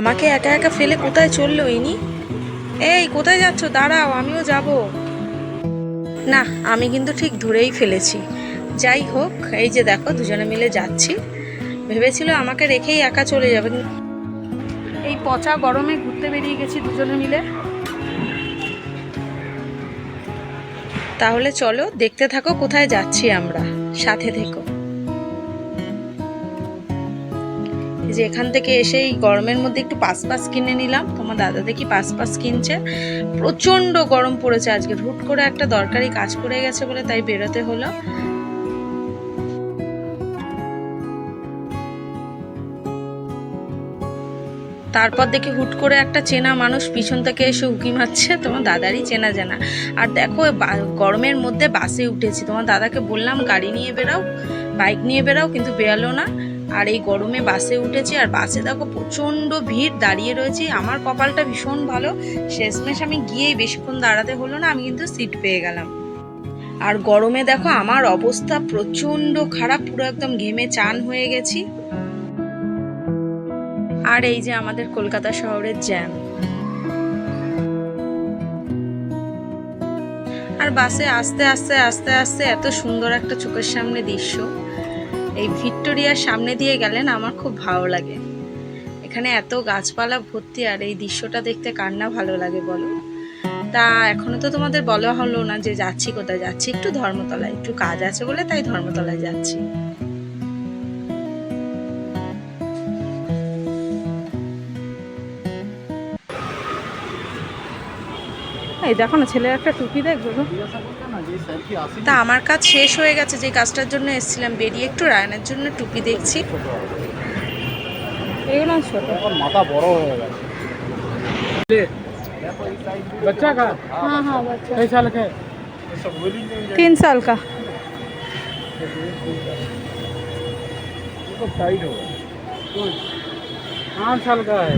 আমাকে একা একা ফেলে কোথায় চলল ইনি? এই, কোথায় যাচ্ছ? দাঁড়াও, আমিও যাব। না, আমি কিন্তু ঠিক ধরেই ফেলেছি। যাই হোক, এই যে দেখো, দুজনে মিলে যাচ্ছি। ভেবেছিল আমাকে রেখেই একা চলে যাবে। এই পচা গরমে ঘুরতে বেরিয়ে গেছি দুজনে মিলে। তাহলে চলো, দেখতে থাকো কোথায় যাচ্ছি আমরা। সাথে থেকো। যে এখান থেকে এসে এই গরমের মধ্যে একটু পাস পাস কিনে নিলাম। তোমার দাদা দেখি পাস পাস কিনছে। প্রচণ্ড গরম পড়েছে আজকে। হুট করে একটা দরকারি কাজ করে গেছে বলে তাই বেরোতে হলো। তারপর দেখি হুট করে একটা চেনা মানুষ পিছন থেকে এসে উকি মারছে। তোমার দাদারই চেনা জানা। আর দেখো গরমের মধ্যে বাসে উঠেছি। তোমার দাদাকে বললাম, গাড়ি নিয়ে বেরাও, বাইক নিয়ে বেরাও, কিন্তু বেরালো না। আর এই গরমে বাসে উঠেছি আর বাসে দেখো প্রচণ্ড ভিড়, দাঁড়িয়ে রয়েছি। আমার কপালটা ভীষণ ভালো। শেষমেশ আমি গিয়েই বেশিক্ষণ দাঁড়াতে হলো না, আমি কিন্তু সিট পেয়ে গেলাম। আর গরমে দেখো আমার অবস্থা প্রচণ্ড খারাপ, পুরো একদম ঘেমে চান হয়ে গেছি। আর এই যে আমাদের কলকাতা শহরের জ্যাম আর বাসে আস্তে আস্তে আস্তে আস্তে এত সুন্দর একটা চোখের সামনে দৃশ্য। এই ভিক্টোরিয়ার সামনে দিয়ে গেলেন, আমার খুব ভালো লাগে। এখানে এত গাছপালা ভর্তি, আর এই দৃশ্যটা দেখতে কার না ভালো লাগে বলো? তা এখনও তো তোমাদের বলা হলো না যে যাচ্ছি কোথায় যাচ্ছি। একটু ধর্মতলায়, একটু কাজ আছে বলে তাই ধর্মতলায় যাচ্ছি। এই দেখো না ছেলের একটা টুপি দেখবো গো। তা আমার কাজ শেষ হয়ে গেছে যে কাজটার জন্য এসেছিলাম বেরিয়ে একটু রায়নের জন্য টুপি দেখছি এগুলো ছোট মাথা বড় হয়ে গেছে बच्चा का हाँ हाँ बच्चा कई साल का है तीन साल का तो टाइट होगा पाँच साल का है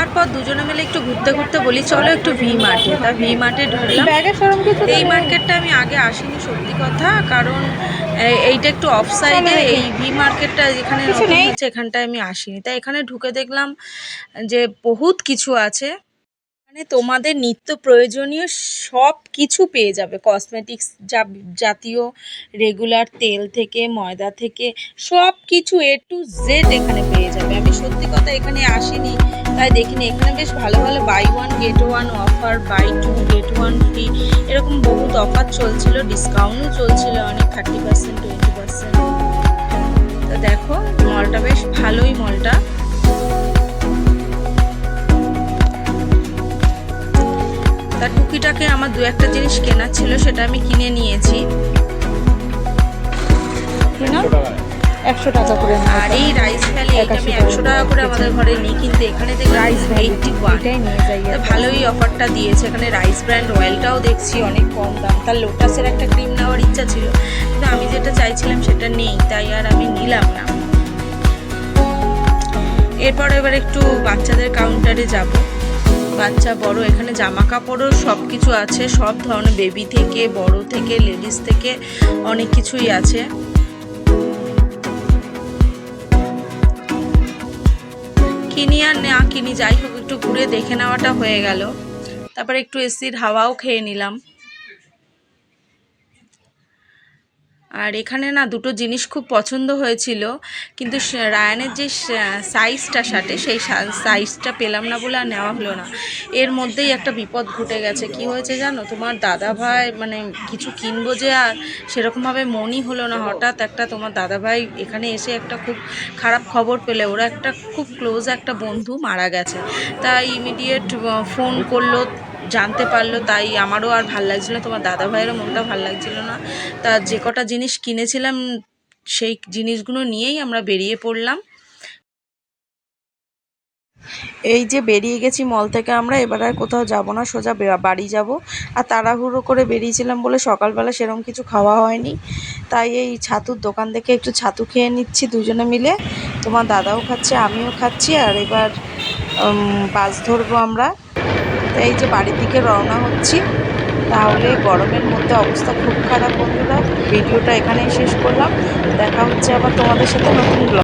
তারপর দুজনে মিলে একটু ঘুরতে ঘুরতে বলি চলো একটু ভি মার্টে তা ভি মার্টে ঢুকলাম। এই মার্কেটটা আমি আগে আসিনি সত্যি কথা কারণ এইটা একটু অফ সাইডে এই ভি মার্কেটটা যেখানে হচ্ছে এখানটায় আমি আসিনি। তাই এখানে ঢুকে দেখলাম যে বহুত কিছু আছে। মানে তোমাদের নিত্য প্রয়োজনীয় সব কিছু পেয়ে যাবে। কসমেটিক্স যা জাতীয় রেগুলার তেল থেকে ময়দা থেকে সব কিছু এ টু জেড এখানে পেয়ে যাবে। আমি সত্যি কথা এখানে আসিনি। তাই দেখিনি। এখানে বেশ ভালো ভালো buy one get one offer buy two get one free এরকম বহুত অফার চলছিল ডিসকাউন্টও চলছিল অনেক থার্টি পার্সেন্ট টোয়েন্টি পার্সেন্ট তো দেখো মলটা বেশ ভালোই মলটা তার টুকিটাকে আমার দু একটা জিনিস কেনার ছিল, সেটা আমি কিনে নিয়েছি। কিনা? একশো টাকা করে আর এই রাইস ভ্যালি এটা আমি একশো টাকা করে আমাদের ঘরে নিই কিন্তু এখানে দেখি রাইস এইটটি ওয়ানটাই নিয়ে যাই ভালোই অফারটা দিয়েছে। এখানে রাইস ব্র্যান্ড অয়েলটাও দেখছি অনেক কম দাম। তার লোটাসের একটা ক্রিম নেওয়ার ইচ্ছা ছিল কিন্তু আমি যেটা চাইছিলাম সেটা নেই তাই আর আমি নিলাম না। এরপর এবার একটু বাচ্চাদের কাউন্টারে যাব। বাচ্চা বড় এখানে জামা কাপড়ও সব কিছু আছে সব ধরনের বেবি থেকে বড় থেকে লেডিস থেকে অনেক কিছুই আছে। কিনি আর না কিনি, যাই হোক, একটু ঘুরে দেখে নেওয়াটা হয়ে গেল। তারপরে একটু এসির হাওয়াও খেয়ে নিলাম। আর এখানে না দুটো জিনিস খুব পছন্দ হয়েছিল, কিন্তু রায়ানের যে সাইজটা শার্টে সেই সাইজটা পেলাম না বলে আর নেওয়া হলো না। এর মধ্যেই একটা বিপদ ঘটে গেছে। কি হয়েছে জানো? তোমার দাদা ভাই মানে কিছু কিনবো যে আর সেরকমভাবে মনই হলো না। হঠাৎ একটা তোমার দাদা ভাই এখানে এসে একটা খুব খারাপ খবর পেলে। ওরা একটা খুব ক্লোজ একটা বন্ধু মারা গেছে। তাই ইমিডিয়েট ফোন করল জানতে পারল, তাই আমারও আর ভালো লাগছিল তোমার দাদা ভাইয়েরও মনটা ভালো লাগছিল না। তা যে কটা জিনিস কিনেছিলাম, সেই জিনিসগুলো নিয়েই আমরা বেরিয়ে পড়লাম। এই যে বেরিয়ে গেছি মল থেকে আমরা, এবার আর কোথাও যাব না, সোজা বাড়ি যাব। আর তাড়াহুড়ো করে বেরিয়েছিলাম বলে সকালবেলা সেরকম কিছু খাওয়া হয়নি। তাই এই ছাতুর দোকান থেকে একটু ছাতু খেয়ে নিচ্ছি দুজনে মিলে। তোমার দাদাও খাচ্ছে, আমিও খাচ্ছি, আর এবার বাস ধরবো আমরা। এই যে বাড়ির দিকে রওনা হচ্ছি, তাহলে গরমের মধ্যে অবস্থা খুব খারাপ বন্ধুরা। ভিডিওটা এখানেই শেষ করলাম। দেখা হচ্ছে আবার তোমাদের সাথে নতুন